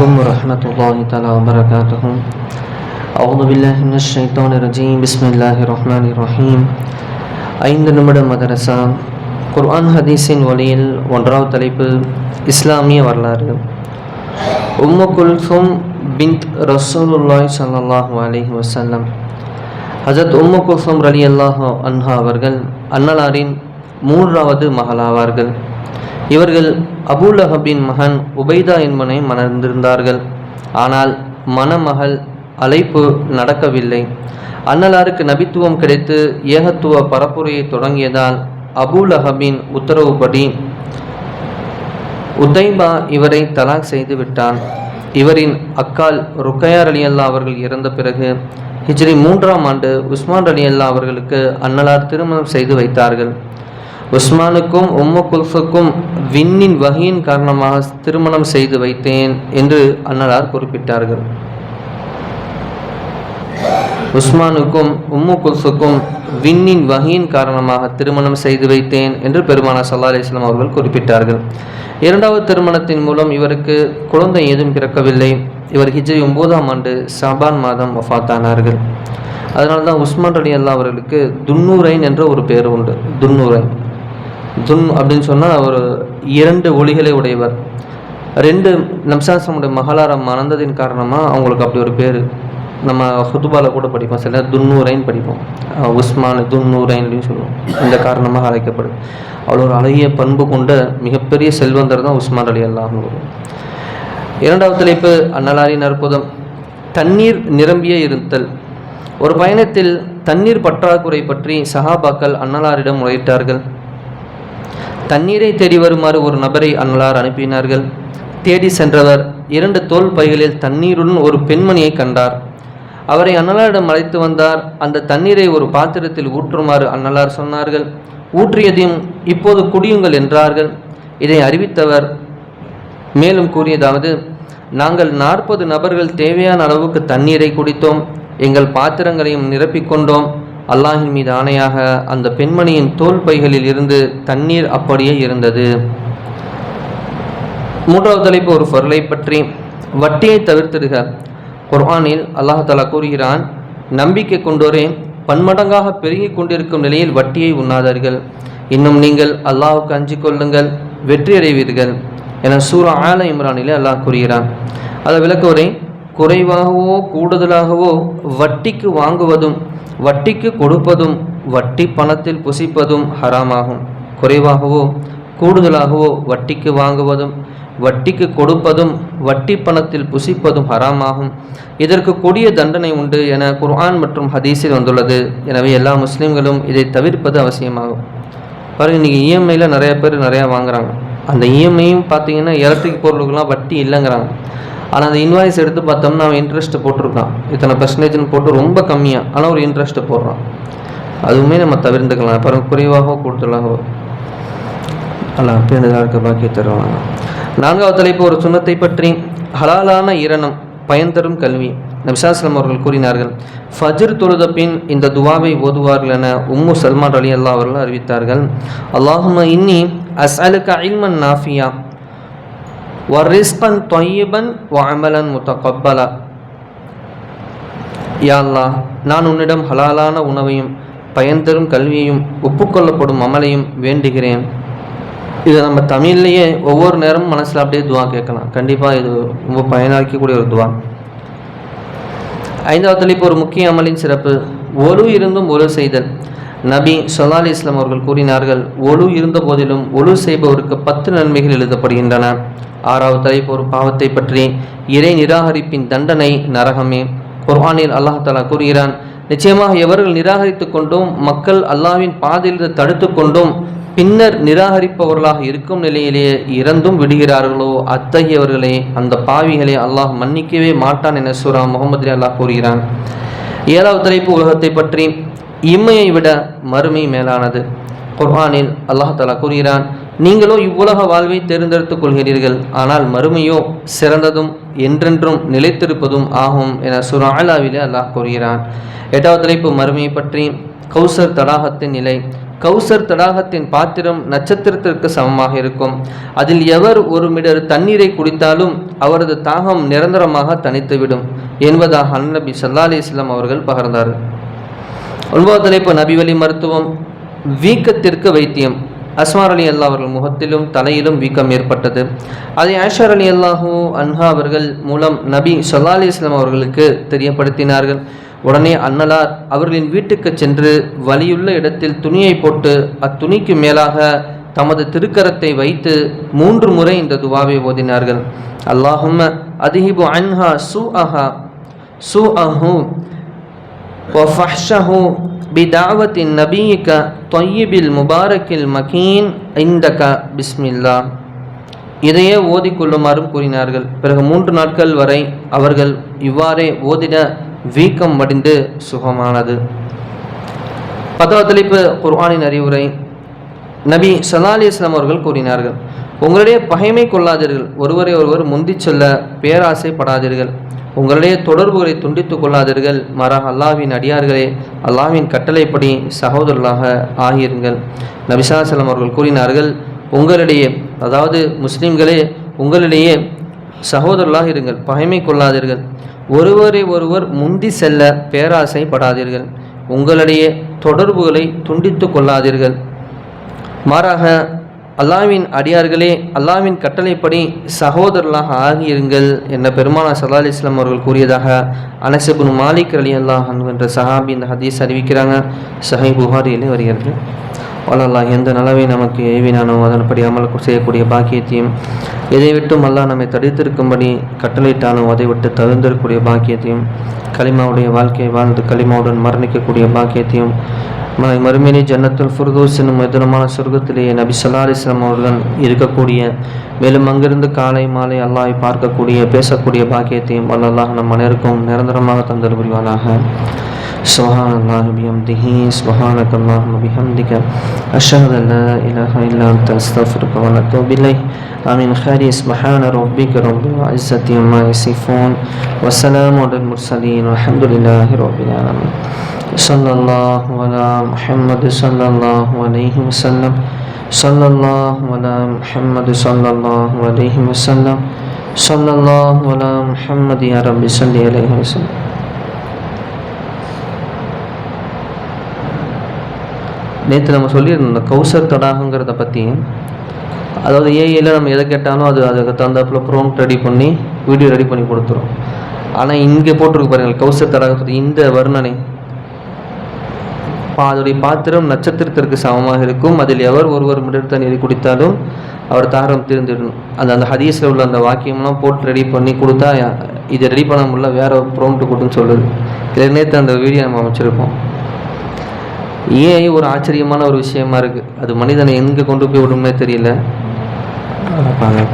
عليكم ورحمة الله تعالى وبركاته أعوذ بالله من الشيطان الرجيم بسم الله الرحمن الرحيم ஐந்து நிமிட மதரசா குர்ஆன் ஹதீஸின் வழியில் ஒன்றாவது தலைப்பு இஸ்லாமிய வரலாறு உம்மு குல்சும் பின்த் ரசூலுல்லாய் ஸல்லல்லாஹு அலைஹி வஸல்லம் ஹஜரத் உம்மு குல்சும் ரலி அல்லாஹ் அன்ஹா அவர்கள் அன்னலாரின் மூன்றாவது மகளாவார்கள் இவர்கள் அபுலஹபின் மகன் உபைதா என்பனை மணந்திருந்தார்கள். ஆனால் மணமகள் அழைப்பு நடக்கவில்லை. அன்னலாருக்கு நபித்துவம் கிடைத்து ஏகத்துவ பரப்புரையை தொடங்கியதால் அபுலஹபின் உத்தரவுப்படி உதைபா இவரை தலாக் செய்து விட்டான். இவரின் அக்கால் ருக்கையார் அலி அல்லா அவர்கள் இறந்த பிறகு ஹிஜ்ரி மூன்றாம் ஆண்டு உஸ்மான் அலி அல்லா அவர்களுக்கு அன்னலார் திருமணம் செய்து வைத்தார்கள். உஸ்மானுக்கும் உம்மு குல்ஃபுக்கும் விண்ணின் வகையின் காரணமாக திருமணம் செய்து வைத்தேன் என்று அன்னலார் குறிப்பிட்டார்கள். உஸ்மானுக்கும் உம்மு குல்ஃபுக்கும் விண்ணின் வகையின் காரணமாக திருமணம் செய்து வைத்தேன் என்று பெருமானா சல்லா அலிஸ்லாம் அவர்கள் குறிப்பிட்டார்கள். இரண்டாவது திருமணத்தின் மூலம் இவருக்கு குழந்தை ஏதும் பிறக்கவில்லை. இவர் ஹிஜ்ரி ஒன்பதாம் ஆண்டு சபான் மாதம் வஃத்தானார்கள். அதனால தான் உஸ்மான் அலி அல்லா அவர்களுக்கு துன்னூரைன் என்ற ஒரு பேர் உண்டு. துன்னூரைன் துன் அப்படின்னு சொன்னால் அவர் இரண்டு ஒளிகளை உடையவர். ரெண்டு நம்சாசமுடைய மகளாரம் மணந்ததின் காரணமாக அவங்களுக்கு அப்படி ஒரு பேர். நம்ம ஹுதுபால கூட படிப்போம். சில துன்னூரைன்னு படிப்போம். உஸ்மான் துன்னூரைன் சொல்லுவோம். இந்த காரணமாக அழைக்கப்படுது. அவ்வளோ ஒரு அழகிய பண்பு கொண்ட மிகப்பெரிய செல்வந்தர் தான் உஸ்மான் அலி அல்லாஹ் இரண்டாவது தலைப்பு அன்னலாரின் அற்புதம் தண்ணீர் நிரம்பிய இருத்தல். ஒரு பயணத்தில் தண்ணீர் பற்றாக்குறை பற்றி சஹாபாக்கள் அன்னலாரிடம் முறையிட்டார்கள் தண்ணீரை தேடி வருமாறு ஒரு நபரை அன்னலார் அனுப்பினார்கள். தேடி சென்றவர் இரண்டு தோல் பைகளில் தண்ணீருடன் ஒரு பெண்மணியை கண்டார். அவரை அன்னலாரிடம் அழைத்து வந்தார். அந்த தண்ணீரை ஒரு பாத்திரத்தில் ஊற்றுமாறு அன்னலார் சொன்னார்கள். ஊற்றியதையும் இப்போது குடியுங்கள் என்றார்கள். இதை அறிவித்தவர் மேலும் கூறியதாவது நாங்கள் நாற்பது நபர்கள் தேவையான அளவுக்கு தண்ணீரை குடித்தோம். எங்கள் பாத்திரங்களையும் நிரப்பிக்கொண்டோம் அல்லாஹின் மீது ஆணையாக அந்த பெண்மணியின் தோல் பைகளில் இருந்து தண்ணீர் அப்படியே இருந்தது. மூன்றாவது தலைப்பு ஒரு பொருளை பற்றி வட்டியை தவிர்த்திடுக. குர்ஆனில் அல்லாஹாலா கூறுகிறான் நம்பிக்கை கொண்டோரே பன்மடங்காக பெருகிக் கொண்டிருக்கும் நிலையில் வட்டியை உண்ணாதார்கள். இன்னும் நீங்கள் அல்லாஹுக்கு அஞ்சு கொள்ளுங்கள் வெற்றியடைவீர்கள் என சூரா ஆல இம்ரானிலே அல்லாஹ் கூறுகிறான். அதை விளக்குவரை குறைவாகவோ கூடுதலாகவோ வட்டிக்கு வாங்குவதும் வட்டிக்கு கொடுப்பதும் வட்டி பணத்தில் புசிப்பதும் ஹராமாகும். குறைவாகவோ கூடுதலாகவோ வட்டிக்கு வாங்குவதும் வட்டிக்கு கொடுப்பதும் வட்டி பணத்தில் புசிப்பதும் ஹராமாகும். இதற்கு கொடிய தண்டனை உண்டு என குர்ஆன் மற்றும் ஹதீஸில் வந்துள்ளது. எனவே எல்லா முஸ்லீம்களும் இதை தவிர்ப்பது அவசியமாகும். பாருங்க இன்றைக்கி இஎம்ஐயில் நிறைய பேர் நிறையா வாங்குறாங்க. அந்த இஎம்ஐயும் பார்த்தீங்கன்னா எலக்ட்ரிக் பொருளுக்கெல்லாம் வட்டி இல்லைங்கிறாங்க. ஆனால் அந்த இன்வாய்ஸ் எடுத்து பார்த்தோம்னா அவன் இன்ட்ரெஸ்ட்டு போட்டிருக்கான். இத்தனை பர்சன்டேஜ்னு போட்டு ரொம்ப கம்மியாக ஆனால் ஒரு இன்ட்ரெஸ்ட்டு போடுறான். அதுவுமே நம்ம தவிர்த்துக்கலாம். அப்புறம் குறைவாகவோ கூடுதலாகவோ. அல்ல பேருந்ததாக பாக்கி தருவாங்க. நான்காவது தலைப்பு ஒரு சுண்ணத்தை பற்றி ஹலாலான இரணம் பயன் தரும் கல்வி. நபிசாஸ்லம் அவர்கள் கூறினார்கள் ஃபஜ்ர் தொழுத பின் இந்த துவாவை ஓதுவார்கள் என உம்மு சல்மான் அலி அல்லா அவர்கள் அறிவித்தார்கள். அல்லாஹும இன்னி அஸ்அலுக இல்மன் நாஃபியா. வரிஸ்கன் தொய்யபன் வாமலன் முத்தகப்பலா யா அல்லாஹ் நான் உன்னிடம் ஹலாலான உணவையும் பயன் தரும் கல்வியையும் ஒப்புக்கொள்ளப்படும் அமலையும் வேண்டுகிறேன். இது நம்ம தமிழ்லேயே ஒவ்வொரு நேரமும் மனசில் அப்படியே துவா கேட்கலாம். கண்டிப்பாக இது ரொம்ப பயனளிக்கக்கூடிய ஒரு துவா. ஐந்தாவது இப்போ ஒரு முக்கிய அமலின் சிறப்பு. ஒரு இருந்தும் ஒரு செய்தல். நபி சொல்லா அலி இஸ்லாம் அவர்கள் கூறினார்கள் ஒழு இருந்த போதிலும் ஒழு செய்பவருக்கு பத்து நன்மைகள் எழுதப்படுகின்றன. ஆறாவது தலைப்பு ஒரு பாவத்தை பற்றி. இறை நிராகரிப்பின் தண்டனை நரகமே. குர்ஆனில் அல்லாஹாலா கூறுகிறான் நிச்சயமாக எவர்கள் நிராகரித்து கொண்டும் மக்கள் அல்லாவின் பாதையிலிருந்து தடுத்து கொண்டும் பின்னர் நிராகரிப்பவர்களாக இருக்கும் நிலையிலேயே இறந்தும் விடுகிறார்களோ அத்தகையவர்களே அந்த பாவிகளை அல்லாஹ் மன்னிக்கவே மாட்டான் என சூரா முகமது அல்லாஹ் கூறுகிறான். ஏழாவது தலைப்பு உலகத்தை பற்றி. இம்மையை விட மறுமை மேலானது. குர்ஆனில் அல்லாஹாலா கூறுகிறான் நீங்களோ இவ்வுலக வாழ்வை தேர்ந்தெடுத்துக் கொள்கிறீர்கள். ஆனால் மறுமையோ சிறந்ததும் என்றென்றும் நிலைத்திருப்பதும் ஆகும் என சுராலாவிலே அல்லாஹ் கூறுகிறான். எட்டாவது தலைப்பு மறுமையை பற்றி. கௌசர் தடாகத்தின் நிலை. கௌசர் தடாகத்தின் பாத்திரம் நட்சத்திரத்திற்கு சமமாக இருக்கும். அதில் எவர் ஒரு மிடர் தண்ணீரை குடித்தாலும் அவரது தாகம் நிரந்தரமாக தனித்துவிடும் என்பதாக அன்னபி சல்லா அலிஸ்லாம் அவர்கள் பகர்ந்தார் ஒன்பது தலைப்பு நபிவழி மருத்துவம் வீக்கத்திற்கு வைத்தியம். அஸ்மார் அலி அல்லா அவர்கள் முகத்திலும் தலையிலும் வீக்கம் ஏற்பட்டது. அதை ஆஷார் அலி அல்லாஹூ அன்ஹா அவர்கள் மூலம் நபி சொல்லா அலி இஸ்லாம் அவர்களுக்கு தெரியப்படுத்தினார்கள். உடனே அன்னலார் அவர்களின் வீட்டுக்கு சென்று வலியுள்ள இடத்தில் துணியை போட்டு அத்துணிக்கு மேலாக தமது திருக்கரத்தை வைத்து மூன்று முறை இந்த துவாவை ஓதினார்கள். அல்லாஹும் அதிஹிபு அன்ஹா சு அஹா சு அஹூ وفحشه بدعوة نبيك طيب المبارك المكين عندك بسم الله இதையே ஓதிக்கொள்ளுமாறும் கூறினார்கள் பிறகு மூன்று நாட்கள் வரை அவர்கள் இவ்வாறே ஓதிட வீக்கம் வடிந்து சுகமானது பத்தாவது தலைப்பு குர்ஆனின் அறிவுரை நபி சல்லா அலி இஸ்லாம் அவர்கள் கூறினார்கள் உங்களுடைய பகைமை கொள்ளாதீர்கள். ஒருவரை ஒருவர் முந்திச் செல்ல பேராசைப்படாதீர்கள். உங்களுடைய தொடர்புகளை துண்டித்துக் கொள்ளாதீர்கள். மாறாக அல்லாவின் அடியார்களே அல்லாவின் கட்டளைப்படி சகோதரர்களாக ஆகியிருங்கள். நபிசாசலம் அவர்கள் கூறினார்கள் உங்களிடையே அதாவது முஸ்லீம்களே உங்களிடையே சகோதரர்களாக இருங்கள். பகைமை கொள்ளாதீர்கள். ஒருவரை ஒருவர் முந்தி செல்ல பேராசைப்படாதீர்கள். உங்களிடையே தொடர்புகளை துண்டித்து கொள்ளாதீர்கள். மாறாக அல்லாவின் அடியார்களே அல்லாவின் கட்டளைப்படி சகோதரர்களாக ஆகியிருங்கள் என்ற பெருமானா சல்லா அலி இஸ்லாம் அவர்கள் கூறியதாக அனசபுன் மாலிக் அலி அல்லாஹ் என்ற சஹாபி இந்த ஹதீஸ் அறிவிக்கிறாங்க. சஹை புகாரியிலே வருகிறது. வல்லல்லா எந்த நலவை நமக்கு ஏவினானோ அதன்படி அமல் செய்யக்கூடிய பாக்கியத்தையும் எதை விட்டும் அல்லாஹ் நம்மை தடுத்திருக்கும்படி கட்டளையிட்டானோ அதை விட்டு தகுந்திருக்கக்கூடிய பாக்கியத்தையும் களிமாவுடைய வாழ்க்கையை வாழ்ந்து களிமாவுடன் மரணிக்கக்கூடிய பாக்கியத்தையும் மறுமையிலே ஜன்னத்துல் ஃபுர்தோஸ் என்னும் மதுரமான சொர்க்கத்திலேயே நபி ஸல்லல்லாஹு அவர்கள் இருக்கக்கூடிய மேலும் அங்கிருந்து காலை மாலை அல்லாஹை பார்க்கக்கூடிய பேசக்கூடிய பாக்கியத்தையும் வல்லல்லாஹ் நம் அனைவருக்கும் நிரந்தரமாக தந்தல் புரிவானாக. سبحان الله بحمده سبحانك اللهم بحمدك أشهد أن لا إله إلا أنت أستغفرك وأتوب إليك. آمين. خير سبحان ربك رب العزة عما يصفون وسلام على المرسلين والحمد لله رب العالمين. صلى الله على محمد صلى الله عليه وسلم. صلى الله على محمد صلى الله عليه وسلم. صلى الله على محمد يا رب صل عليه وسلم. நேற்று நம்ம சொல்லியிருந்தோம் இந்த கௌசர் தடாகங்கிறத பற்றி அதாவது ஏஐயில் நம்ம எதை கேட்டாலும் அது அதுக்கு தகுந்தாப்புல ப்ரோம்ட் ரெடி பண்ணி வீடியோ ரெடி பண்ணி கொடுத்துரும். ஆனால் இங்கே போட்டிருக்கு பாருங்கள் கௌசர் தடாகத்துடைய இந்த வர்ணனை. பா அதோடைய பாத்திரம் நட்சத்திரத்திற்கு சமமாக இருக்கும். அதில் எவர் ஒருவர் மிடர் தண்ணீர் குடித்தாலும் அவர் தாரம் தீர்ந்துடணும் அந்த அந்த ஹதீஸில் உள்ள அந்த வாக்கியம்லாம் போட்டு ரெடி பண்ணி கொடுத்தா இதை ரெடி பண்ண முடியல வேறு ப்ரோம்ட்டு கொடுன்னு சொல்லுது. இதில் நேற்று அந்த வீடியோ நம்ம அமைச்சிருப்போம். ஏஐ ஒரு ஆச்சரியமான ஒரு விஷயமா இருக்குது அது மனிதனை எங்கே கொண்டு போய் விடுமே தெரியல. பார்க்க